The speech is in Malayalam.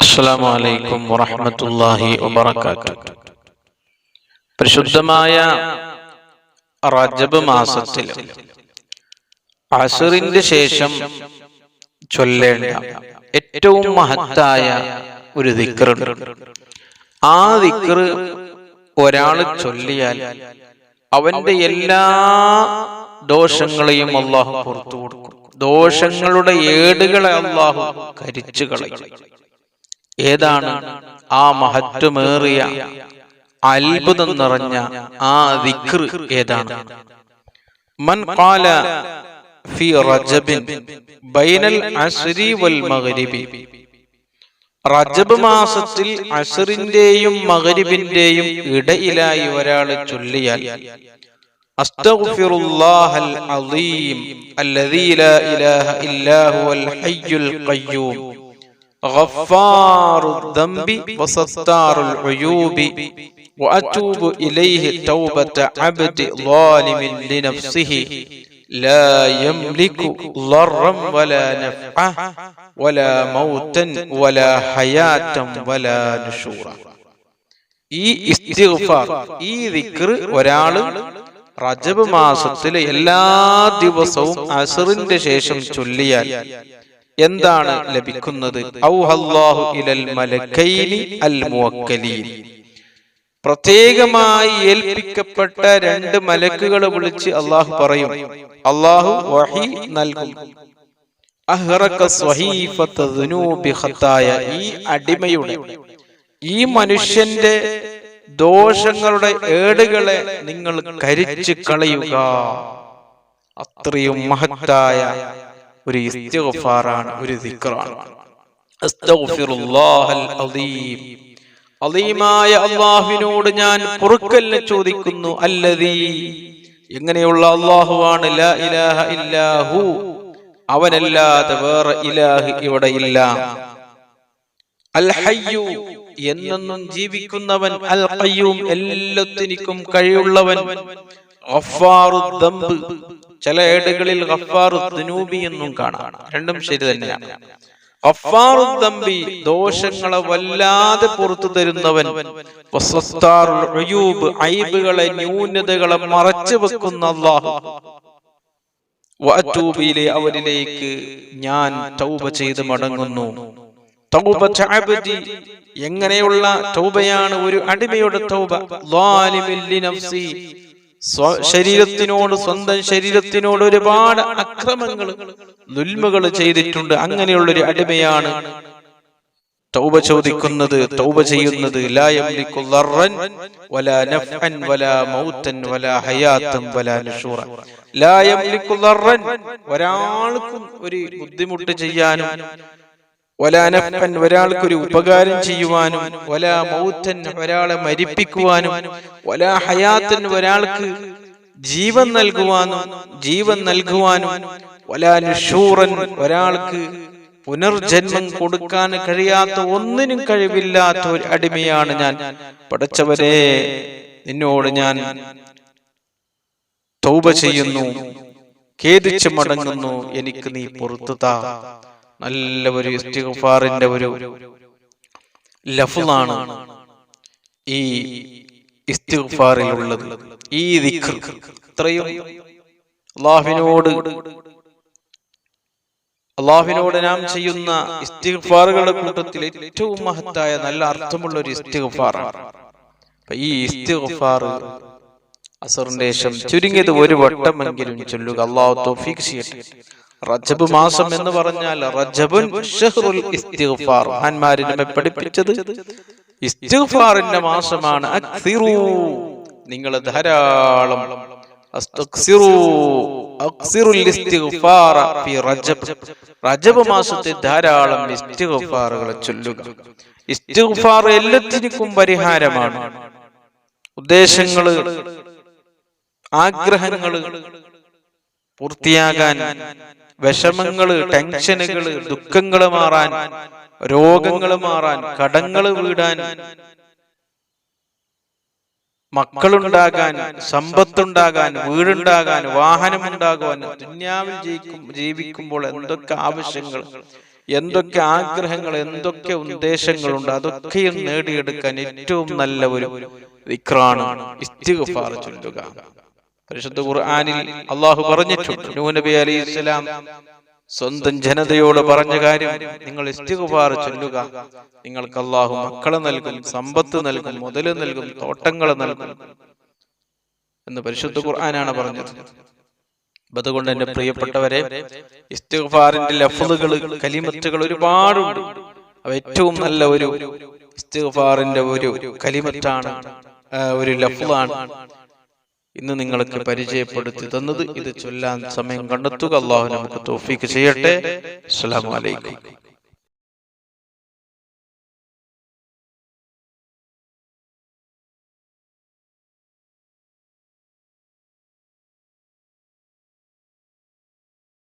അസ്സാം വറഹമത്തല്ലാഹി വബർക്കാത്തു പരിശുദ്ധമായ റജബ് മാസത്തിൽ അസറിന്റെ ശേഷം ചൊല്ലേണ്ട ഏറ്റവും മഹത്തായ ഒരു ദിക്റുണ്ട്. ആ ദിക്ർ ഒരാൾ ചൊല്ലിയാൽ അവന്റെ എല്ലാ ദോഷങ്ങളെയും അള്ളാഹു പുറത്തു കൊടുക്കും. ദോഷങ്ങളുടെ ഏടുകളെ അള്ളാഹു കരിച്ചു കളയും. ഏതാണ് ആ മഹത്വമേറിയ അത്ഭുതം നിറഞ്ഞ ആ ദിക്ർ ഏതാണ്? മൻ ഖാല ഫി റജബിൻ ബൈനൽ അസ്രി വൽ മഗ്രിബി. റജബ് മാസത്തിൽ അസറിന്റെയും മഗ്രിബിന്റെയും ഇടയിലായി ഒരാൾ ചൊല്ലിയാൽ അസ്തഗ്ഫിറുല്ലാഹൽ അളീം അല്ലദീ ലാ ഇലാഹ ഇല്ലാ ഹുവൽ ഹയ്യുൽ ഖയ്യൂം. غفار الذنب وستار العيوب وأتوب إليه توبة عبد ظالم لنفسه لا يملك ضرا ولا نفعا ولا موتا ولا حياة ولا نشورا ഈ ഇസ്തിഗ്ഫാർ ഈ ദിക്ർ ഒരാള് റജബ് മാസത്തിലെ എല്ലാ ദിവസവും അസറിന്റെ ശേഷം ചൊല്ലിയാൽ എന്താണ് ലഭിക്കുന്നത്? പ്രത്യേകമായി ഏൽപ്പിക്കപ്പെട്ട രണ്ട് മലക്കുകൾ വിളിച്ച് അള്ളാഹു പറയും അള്ളാഹു വഹി നൽകും. ഈ അടിമയുടെ ഈ മനുഷ്യന്റെ ദോഷങ്ങളുടെ ഏടുകളെ നിങ്ങൾ കരിച്ചു കളയുക. അത്രയും മഹത്തായ ഒരു ഇസ്തിഗ്ഫാറാണ് ഒരു ദിക്റാണ്. അദീമായ അല്ലാഹുവിനോട് ഞാൻ പൊറുക്കലിനെ ചോദിക്കുന്നു അല്ലദി. എങ്ങനെയുള്ള അല്ലാഹുവാണ് ലാ ഇലാഹ ഇല്ലാഹു അവനല്ലാതെ വേറെ ഇലാഹ് ഇവിടെ ഇല്ല. അൽ ഹയ്യു എന്നെന്നും ജീവിക്കുന്നവൻ അൽ ഖയ്യൂം എല്ലാത്തിനും കഴിവുള്ളവൻ. ഗഫാറു ദംബ് ചില ഏടുകളിൽ എന്നും കാണാം. രണ്ടും ശരി തന്നെയാണ്. ദോഷങ്ങളെ വല്ലാതെ പുറത്തു തരുന്നവൻ ഐബുകളെ ന്യൂനതകളെ മറച്ചു വെക്കുന്ന വഅതൂബിലെ അവരിലേക്ക് ഞാൻ തൗബ ചെയ്ത് മടങ്ങുന്നു. തൗബ എങ്ങനെയുള്ള തൗബയാണ് ഒരു അടിമയുടെ തൗബ? ശരീരത്തിനോട് സ്വന്തം ശരീരത്തിനോട് ഒരുപാട് അക്രമങ്ങൾ ദുൽമകൾ ചെയ്തിട്ടുണ്ട്. അങ്ങനെയുള്ളൊരു അടിമയാണ് തൗബ ചോദിക്കുന്നത് തൗബ ചെയ്യുന്നത് ഒരാൾക്കും ഒരു ബുദ്ധിമുട്ട് ചെയ്യാനും വലാ ഒരാൾക്കൊരു ഒരാൾക്ക് ഉപകാരം ചെയ്യുവാനും വലാ മൗത്തൻ ഒരാളെ മരിപ്പിക്കുവാനും ഒല ഹയാത്തൻ ഒരാൾക്ക് ജീവൻ നൽകുവാനും ജീവൻ നൽകുവാനും ഒല നിഷൂറൻ ഒരാൾക്ക് പുനർജന്മം കൊടുക്കാൻ കഴിയാത്ത ഒന്നിനും കഴിവില്ലാത്ത ഒരു അടിമയാണ് ഞാൻ. പഠിച്ചവരെ നിന്നോട് ഞാൻ തൗബ ചെയ്യുന്നു. ഖേദിച്ച് മടങ്ങുന്നു. എനിക്ക് നീ പുറത്തു താ നല്ല ഒരു ഇസ്തിഗ്ഫാറിന്റെ ഒരു ലഫ്ളാണ് ഈ ഇസ്തിഗ്ഫാറിലുള്ളത്. ഈ ദിക്ർ ഇത്രയും അള്ളാഹുവിനോട് അള്ളാഹുവിനോട് നാം ചെയ്യുന്ന ഇസ്തിഗ്ഫാറുകളുടെ കൂട്ടത്തിൽ ഏറ്റവും മഹത്തായ നല്ല അർത്ഥമുള്ള ഒരു ഇസ്തിഗ്ഫാറാണ്. ഈ ഇസ്തിഗ്ഫാർ അസറിന്റെ ശേഷം ചുരുങ്ങിയത് ഒരു വട്ടമെങ്കിലും ചൊല്ലുക അള്ളാഹു തൗഫീഖ് ചെയ്യട്ടെ. റജബ് മാസം എന്ന് പറഞ്ഞാൽ റജബുൻ ഷഹ്റുൽ ഇസ്തിഗ്ഫാർ. മഹാന്മാര് നമ്മെ പഠിപ്പിച്ചത് ഇസ്തിഗ്ഫാറിന്റെ മാസമാണ്. അക്സിറു. നിങ്ങൾ ധാരാളം അസ്തഗ്സിറൂ അക്സിറുൽ ഇസ്തിഗ്ഫാറ ഫി റജബ് റജബ് മാസത്തെ ധാരാളം ഇസ്തിഗ്ഫാറുകൾ ചൊല്ലുക. ഇസ്തിഗ്ഫാർ എല്ലാത്തിനും പരിഹാരമാണ്. ഉദ്ദേശങ്ങൾ ആഗ്രഹങ്ങൾ പൂർത്തിയാകാൻ വിഷമങ്ങൾ ടെൻഷനുകൾ ദുഃഖങ്ങൾ മാറാൻ രോഗങ്ങൾ മാറാൻ കടങ്ങൾ വീടാൻ മക്കളുണ്ടാകാൻ സമ്പത്തുണ്ടാകാൻ വീടുണ്ടാകാൻ വാഹനമുണ്ടാകുവാൻ ദുന്യാവിൽ ജീവിക്കും ജീവിക്കുമ്പോൾ എന്തൊക്കെ ആവശ്യങ്ങൾ എന്തൊക്കെ ആഗ്രഹങ്ങൾ എന്തൊക്കെ ഉദ്ദേശങ്ങളുണ്ട് അതൊക്കെയും നേടിയെടുക്കാൻ ഏറ്റവും നല്ല ഒരു ദിക്റാണ് ഇസ്തിഗ്ഫാർ ചൊല്ലുക. പരിശുദ്ധ ഖുർആാനിൽ അള്ളാഹു പറഞ്ഞിട്ടുണ്ട് നൂഹ് നബി അലൈഹി ഇസ്ലാം സ്വന്തം ജനതയോട് പറഞ്ഞ കാര്യം നിങ്ങൾ ഇസ്തിഗ്ഫാർ ചൊല്ലുക. നിങ്ങൾക്ക് അള്ളാഹു മക്കളെ നൽകും സമ്പത്ത് നൽകും മുതൽ നൽകും തോട്ടങ്ങൾ നൽകും എന്ന് പരിശുദ്ധ ഖുർആനാണ് പറഞ്ഞത്. അതുകൊണ്ട് എന്റെ പ്രിയപ്പെട്ടവരെ ഇസ്തിഗ്ഫാറിന്റെ ലഫ്ലുകൾ കലിമത്തുകൾ ഒരുപാടുണ്ട്. അവ ഏറ്റവും നല്ല ഒരു ഇസ്തിഗ്ഫാറിന്റെ ഒരു കലിമത്താണ് ഒരു ലഫ്ലാണ് ഇന്ന് നിങ്ങൾക്ക് പരിചയപ്പെടുത്തി തന്നത് ഇത് ചൊല്ലാൻ സമയം കണ്ടെത്തുക. അള്ളാഹു നമുക്ക് തോഫീക്ക് ചെയ്യട്ടെ. അലൈക്കും.